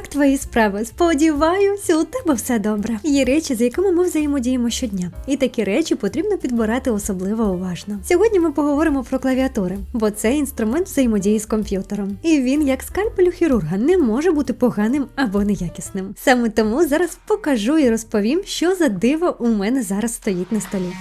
Як твої справи? Сподіваюся, у тебе все добре. Є речі, з якими ми взаємодіємо щодня, і такі речі потрібно підбирати особливо уважно. Сьогодні ми поговоримо про клавіатури, бо це інструмент взаємодії з комп'ютером. І він, як скальпель хірурга, не може бути поганим або неякісним. Саме тому зараз покажу і розповім, що за диво у мене зараз стоїть на столі.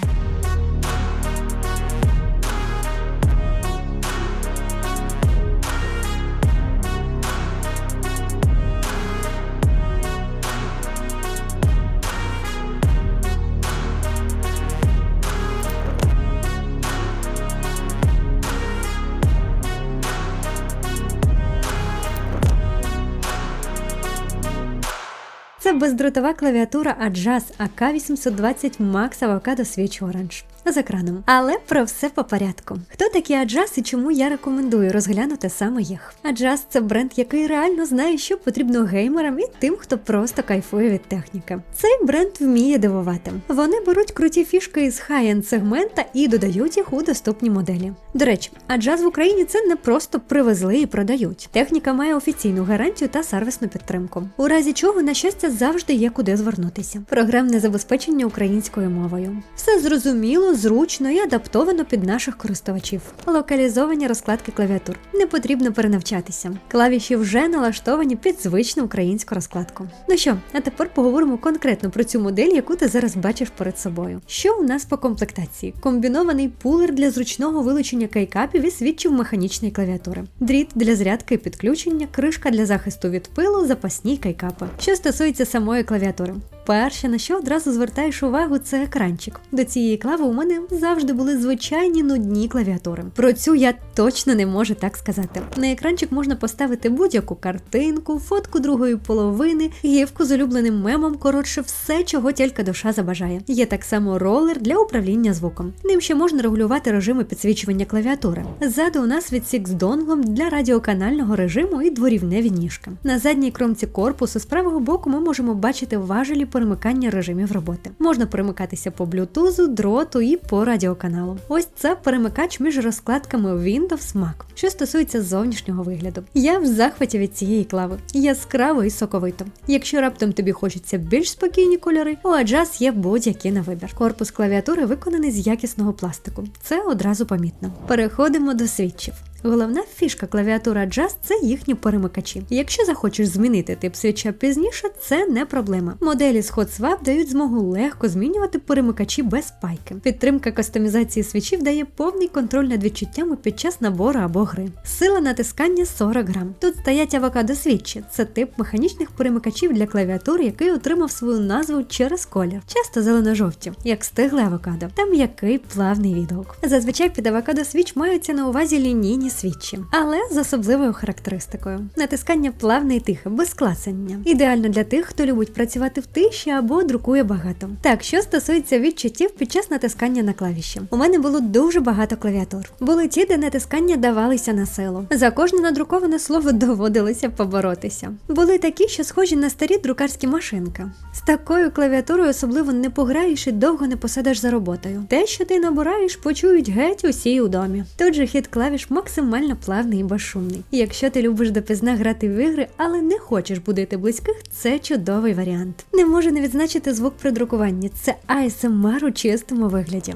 Це бездротова клавіатура Adjust AK820 Max Avocado Switch Orange з екраном. Але про все по порядку. Хто такі Adjust і чому я рекомендую розглянути саме їх? Adjust – це бренд, який реально знає, що потрібно геймерам і тим, хто просто кайфує від техніки. Цей бренд вміє дивувати. Вони беруть круті фішки із хай-енд сегмента і додають їх у доступні моделі. До речі, Adjust в Україні це не просто привезли і продають. Техніка має офіційну гарантію та сервісну підтримку. У разі чого, на щастя, завжди є куди звернутися. Програмне забезпечення українською мовою. Все зрозуміло, зручно і адаптовано під наших користувачів. Локалізовані розкладки клавіатур. Не потрібно перенавчатися. Клавіші вже налаштовані під звичну українську розкладку. Ну що, а тепер поговоримо конкретно про цю модель, яку ти зараз бачиш перед собою. Що у нас по комплектації? Комбінований пулер для зручного вилучення кайкапів і свідчив механічної клавіатури, дріт для зарядки і підключення, кришка для захисту від пилу, запасні кайкапи. Що стосується самої клавіатури. Перше, на що одразу звертаєш увагу, це екранчик. До цієї клави у мене завжди були звичайні нудні клавіатури. Про цю я точно не можу так сказати. На екранчик можна поставити будь-яку картинку, фотку другої половини, гівку з улюбленим мемом, коротше, все, чого тільки душа забажає. Є так само ролер для управління звуком. Ним ще можна регулювати режими підсвічування клавіатури. Ззаду у нас відсік з донглом для радіоканального режиму і дворівневі ніжки. На задній кромці корпусу з правого боку ми можемо бачити важелі перемикання режимів роботи. Можна перемикатися по блютузу, дроту і по радіоканалу. Ось це перемикач між розкладками Windows Mac. Що стосується зовнішнього вигляду, я в захваті від цієї клави. Яскраво і соковито. Якщо раптом тобі хочеться більш спокійні кольори, у Adjust є будь-які на вибір. Корпус клавіатури виконаний з якісного пластику. Це одразу помітно. Переходимо до свідчів. Головна фішка клавіатура Just – це їхні перемикачі. Якщо захочеш змінити тип свіча пізніше, це не проблема. Моделі з HotSwap дають змогу легко змінювати перемикачі без пайки. Підтримка кастомізації свічів дає повний контроль над відчуттями під час набору або гри. Сила натискання 40 грам. Тут стоять авокадо свічі. Це тип механічних перемикачів для клавіатур, який отримав свою назву через колір. Часто зелено-жовті, як стигле авокадо. Там який плавний відгук. Зазвичай під авокадо свіч маються на увазі лінійні свічі, але з особливою характеристикою. Натискання плавне і тихе, без клацання. Ідеально для тих, хто любить працювати в тиші або друкує багато. Так, що стосується відчуттів під час натискання на клавіші. У мене було дуже багато клавіатур. Були ті, де натискання давалися на силу. За кожне надруковане слово доводилося поборотися. Були такі, що схожі на старі друкарські машинки. З такою клавіатурою особливо не пограєш і довго не посидиш за роботою. Те, що ти набираєш, почують геть усі у домі. Тут же хід клавіш максимально плавний і безшумний. І якщо ти любиш допізна грати в ігри, але не хочеш будити близьких, це чудовий варіант. Не можу не відзначити звук при друкуванні. Це ASMR у чистому вигляді.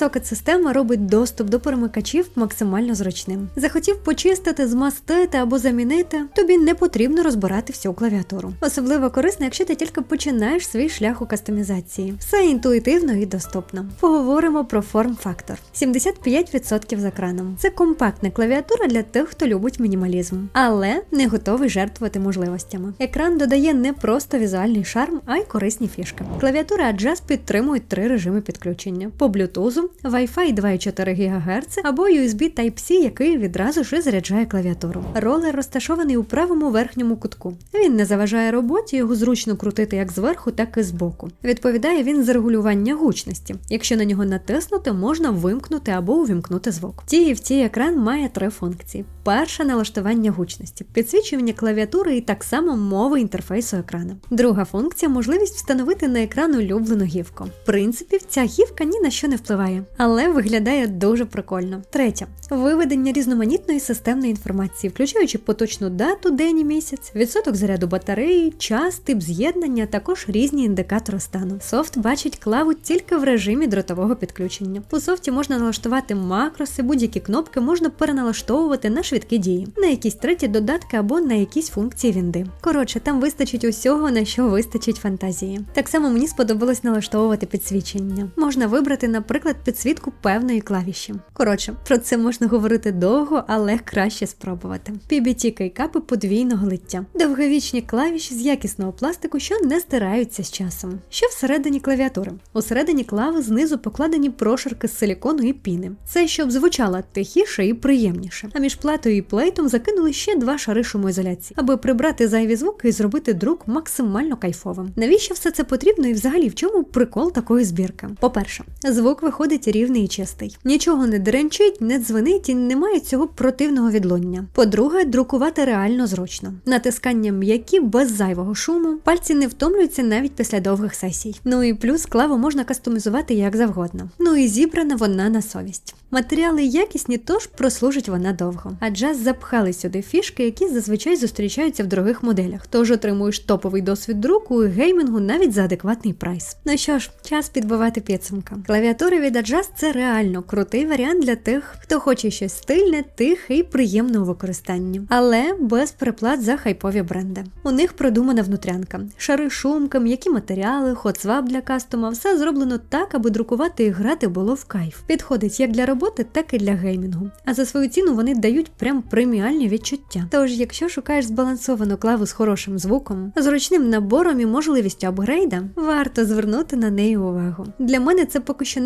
Сокет система робить доступ до перемикачів максимально зручним. Захотів почистити, змастити або замінити, тобі не потрібно розбирати всю клавіатуру. Особливо корисно, якщо ти тільки починаєш свій шлях у кастомізації. Все інтуїтивно і доступно. Поговоримо про форм-фактор: 75% з екраном. Це компактна клавіатура для тих, хто любить мінімалізм, але не готовий жертвувати можливостями. Екран додає не просто візуальний шарм, а й корисні фішки. Клавіатура Adjust підтримує три режими підключення по Bluetooth, Wi-Fi 2,4 ГГц або USB Type-C, який відразу ж заряджає клавіатуру. Ролер розташований у правому верхньому кутку. Він не заважає роботі, його зручно крутити як зверху, так і збоку. Відповідає він за регулювання гучності. Якщо на нього натиснути, можна вимкнути або увімкнути звук. TFT екран має три функції: перша налаштування гучності, підсвічування клавіатури і так само мови інтерфейсу екрану. Друга функція можливість встановити на екран улюблену гівку. В принципі, ця гівка ні на що не впливає. Але виглядає дуже прикольно. Третє виведення різноманітної системної інформації, включаючи поточну дату, день і місяць, відсоток заряду батареї, час, тип з'єднання, також різні індикатори стану. Софт бачить клаву тільки в режимі дротового підключення. У софті можна налаштувати макроси, будь-які кнопки можна переналаштовувати на швидкі дії, на якісь треті додатки або на якісь функції вінди. Коротше, там вистачить усього, на що вистачить фантазії. Так само мені сподобалось налаштовувати підсвічення. Можна вибрати, наприклад, підсвітку певної клавіші. Коротше, про це можна говорити довго, але краще спробувати. PBT кейкапи подвійного лиття, довговічні клавіші з якісного пластику, що не стираються з часом. Що всередині клавіатури? Усередині клави знизу покладені прошарки з силікону і піни. Це щоб звучало тихіше і приємніше. А між платою і плейтом закинули ще два шари шумоізоляції, аби прибрати зайві звуки і зробити друк максимально кайфовим. Навіщо все це потрібно і взагалі в чому прикол такої збірки? По-перше, звук виходить рівний і чистий. Нічого не деренчить, не дзвенить і немає цього противного відлуння. По-друге, друкувати реально зручно. Натискання м'які без зайвого шуму, пальці не втомлюються навіть після довгих сесій. Ну і плюс клаву можна кастомізувати як завгодно. Ну і зібрана вона на совість. Матеріали якісні, тож прослужить вона довго. А джаз запхали сюди фішки, які зазвичай зустрічаються в дорогих моделях. Тож отримуєш топовий досвід друку і геймінгу навіть за адекватний прайс. Ну що ж, час підбивати підсумка. Клавіатури від Adjust – це реально крутий варіант для тих, хто хоче щось стильне, тихе і приємне у використанні, але без переплат за хайпові бренди. У них продумана внутрянка, шари шумка, м'які матеріали, хотсвап для кастома, все зроблено так, аби друкувати і грати було в кайф. Підходить як для роботи, так і для геймінгу. А за свою ціну вони дають прям преміальні відчуття. Тож, якщо шукаєш збалансовану клаву з хорошим звуком, зручним набором і можливістю апгрейда, варто звернути на неї увагу. Для мене це поки що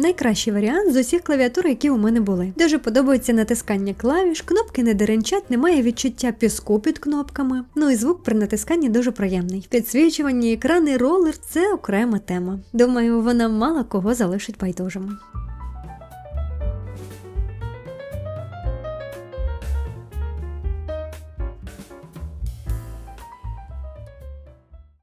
найкращий варіант з усіх клавіатур, які у мене були. Дуже подобається натискання клавіш, кнопки не деренчать, немає відчуття піску під кнопками. Ну і звук при натисканні дуже приємний. Підсвічування, екрани, ролер це окрема тема. Думаю, вона мало кого залишить байдужим.